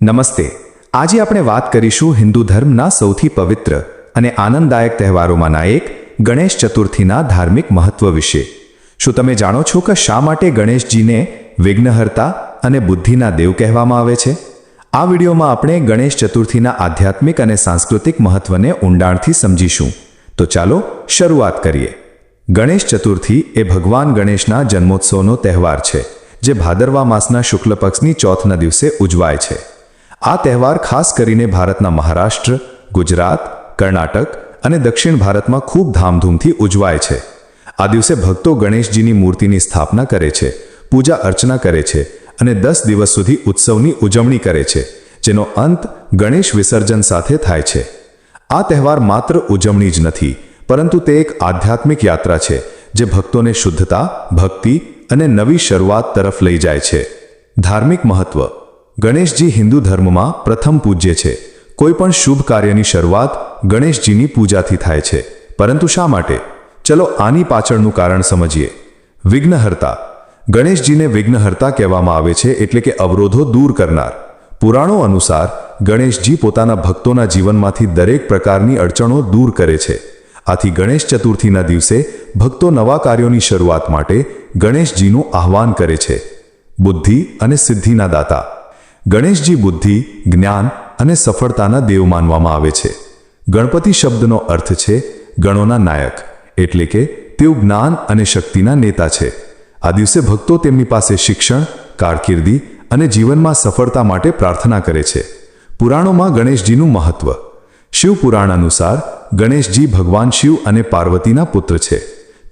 નમસ્તે. આજે આપણે વાત કરીશું હિન્દુ ધર્મના સૌથી પવિત્ર અને આનંદદાયક તહેવારોમાંના એક, ગણેશ ચતુર્થીના ધાર્મિક મહત્વ વિશે. શું તમે જાણો છો કે શા માટે ગણેશજીને વિઘ્નહર્તા અને બુદ્ધિના દેવ કહેવામાં આવે છે? આ વિડીયોમાં આપણે ગણેશ ચતુર્થીના આધ્યાત્મિક અને સાંસ્કૃતિક મહત્વને ઊંડાણથી સમજીશું. તો ચાલો શરૂઆત કરીએ. ગણેશ ચતુર્થી એ ભગવાન ગણેશના જન્મોત્સવનો તહેવાર છે, જે ભાદરવા માસના શુક્લ પક્ષની ચોથના દિવસે ઉજવાય છે. આ તહેવાર ખાસ કરીને ભારતના મહારાષ્ટ્ર, ગુજરાત, કર્ણાટક અને દક્ષિણ ભારતમાં ખૂબ ધામધૂમથી ઉજવાય છે. આ દિવસે ભક્તો ગણેશજીની મૂર્તિની સ્થાપના કરે છે, પૂજા અર્ચના કરે છે અને દસ દિવસ સુધી ઉત્સવની ઉજવણી કરે છે, જેનો અંત ગણેશ વિસર્જન સાથે થાય છે. આ તહેવાર માત્ર ઉજવણી જ નથી, પરંતુ તે એક આધ્યાત્મિક યાત્રા છે, જે ભક્તોને શુદ્ધતા, ભક્તિ અને નવી શરૂઆત તરફ લઈ જાય છે. ધાર્મિક મહત્વ ગણેશજી હિન્દુ ધર્મમાં પ્રથમ પૂજ્ય છે. કોઈપણ શુભ કાર્યની શરૂઆત ગણેશજીની પૂજાથી થાય છે. પરંતુ શા માટે? ચલો આની પાછળનું કારણ સમજીએ. વિઘ્નહર્તા. ગણેશજીને વિઘ્નહર્તા કહેવામાં આવે છે એટલે કે અવરોધો દૂર કરનાર. પુરાણો અનુસાર, ગણેશજી પોતાના ભક્તોના જીવનમાંથી દરેક પ્રકારની અડચણો દૂર કરે છે. આથી ગણેશ ચતુર્થીના દિવસે ભક્તો નવા કાર્યોની શરૂઆત માટે ગણેશજીનું આહ્વાન કરે છે. બુદ્ધિ અને સિદ્ધિના દાતા. ગણેશજી બુદ્ધિ, જ્ઞાન અને સફળતાના દેવ માનવામાં આવે છે. ગણપતિ શબ્દનો અર્થ છે ગણોના નાયક, એટલે કે તેઓ જ્ઞાન અને શક્તિના નેતા છે. આ દિવસે ભક્તો તેમની પાસે શિક્ષણ, કારકિર્દી અને જીવનમાં સફળતા માટે પ્રાર્થના કરે છે. પુરાણોમાં ગણેશજીનું મહત્વ. શિવ પુરાણ અનુસાર ગણેશજી ભગવાન શિવ અને પાર્વતીના પુત્ર છે.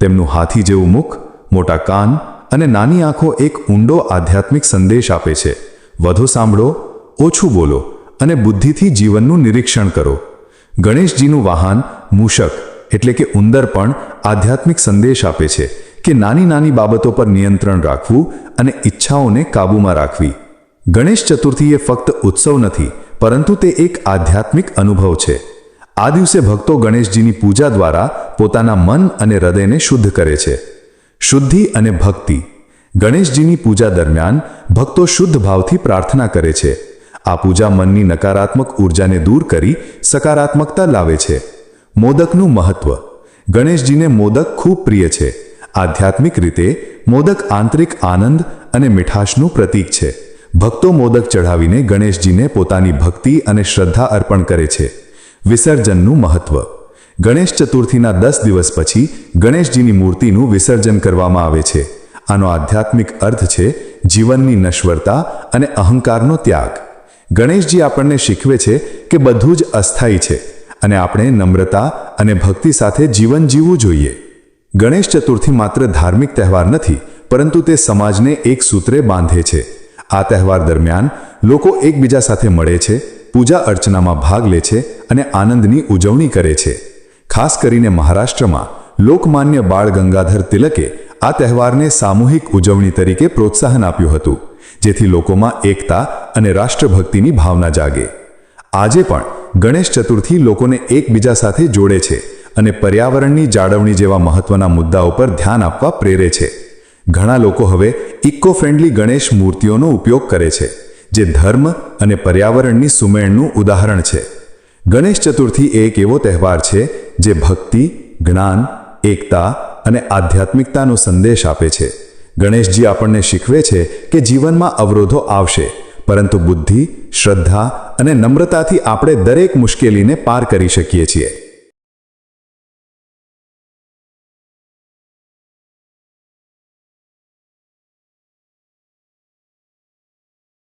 તેમનું હાથી જેવું મુખ, મોટા કાન અને નાની આંખો એક ઊંડો આધ્યાત્મિક સંદેશ આપે છે. વધુ સાંભળો, ઓછું બોલો અને બુદ્ધિથી જીવનનું નિરીક્ષણ કરો. ગણેશજીનું વાહન મૂષક, એટલે કે ઉંદર પણ આધ્યાત્મિક સંદેશ આપે છે કે નાની નાની બાબતો પર નિયંત્રણ રાખવું અને ઈચ્છાઓને કાબૂમાં રાખવી. ગણેશ ચતુર્થી એ ફક્ત ઉત્સવ નથી, પરંતુ તે એક આધ્યાત્મિક અનુભવ છે. આ દિવસે ભક્તો ગણેશજીની પૂજા દ્વારા પોતાના મન અને હૃદયને શુદ્ધ કરે છે. શુદ્ધિ અને ભક્તિ ગણેશજીની પૂજા દરમિયાન ભક્તો શુદ્ધ ભાવથી પ્રાર્થના કરે છે. આ પૂજા મનની નકારાત્મક ઉર્જાને દૂર કરી સકારાત્મકતા લાવે છે. મોદકનું મહત્વ. ગણેશજીને મોદક ખૂબ પ્રિય છે. આધ્યાત્મિક રીતે મોદક આંતરિક આનંદ અને મીઠાશનું પ્રતીક છે. ભક્તો મોદક ચઢાવીને ગણેશજીને પોતાની ભક્તિ અને શ્રદ્ધા અર્પણ કરે છે. વિસર્જનનું મહત્વ. ગણેશ ચતુર્થીના દસ દિવસ પછી ગણેશજીની મૂર્તિનું વિસર્જન કરવામાં આવે છે. આનો આધ્યાત્મિક અર્થ છે જીવનની નશ્વરતા અને અહંકારનો ત્યાગ. ગણેશજી આપણને શીખવે છે કે બધું જ અસ્થાયી છે અને આપણે નમ્રતા અને ભક્તિ સાથે જીવન જીવવું જોઈએ. ગણેશ ચતુર્થી માત્ર ધાર્મિક તહેવાર નથી, પરંતુ તે સમાજને એક સૂત્રે બાંધે છે. આ તહેવાર દરમિયાન લોકો એકબીજા સાથે મળે છે, પૂજા અર્ચનામાં ભાગ લે છે અને આનંદની ઉજવણી કરે છે. ખાસ કરીને મહારાષ્ટ્રમાં લોકમાન્ય બાળ ગંગાધર તિલકે આ તહેવારને સામૂહિક ઉજવણી તરીકે પ્રોત્સાહન આપ્યું હતું, જેથી લોકોમાં એકતા અને રાષ્ટ્રભક્તિની ભાવના જાગે. આજે પણ ગણેશ ચતુર્થી લોકોને એકબીજા સાથે જોડે છે અને પર્યાવરણની જાળવણી જેવા મહત્વના મુદ્દાઓ પર ધ્યાન આપવા પ્રેરે છે. ઘણા લોકો હવે ઇકો ફ્રેન્ડલી ગણેશ મૂર્તિઓનો ઉપયોગ કરે છે, જે ધર્મ અને પર્યાવરણની સુમેળનું ઉદાહરણ છે. ગણેશ ચતુર્થી એક એવો તહેવાર છે, જે ભક્તિ, જ્ઞાન, એકતા અને આધ્યાત્મિકતાનો સંદેશ આપે છે. ગણેશજી આપણને શીખવે છે કે જીવનમાં અવરોધો આવશે, પરંતુ બુદ્ધિ, શ્રદ્ધા અને નમ્રતાથી આપણે દરેક મુશ્કેલીને પાર કરી શકીએ છીએ.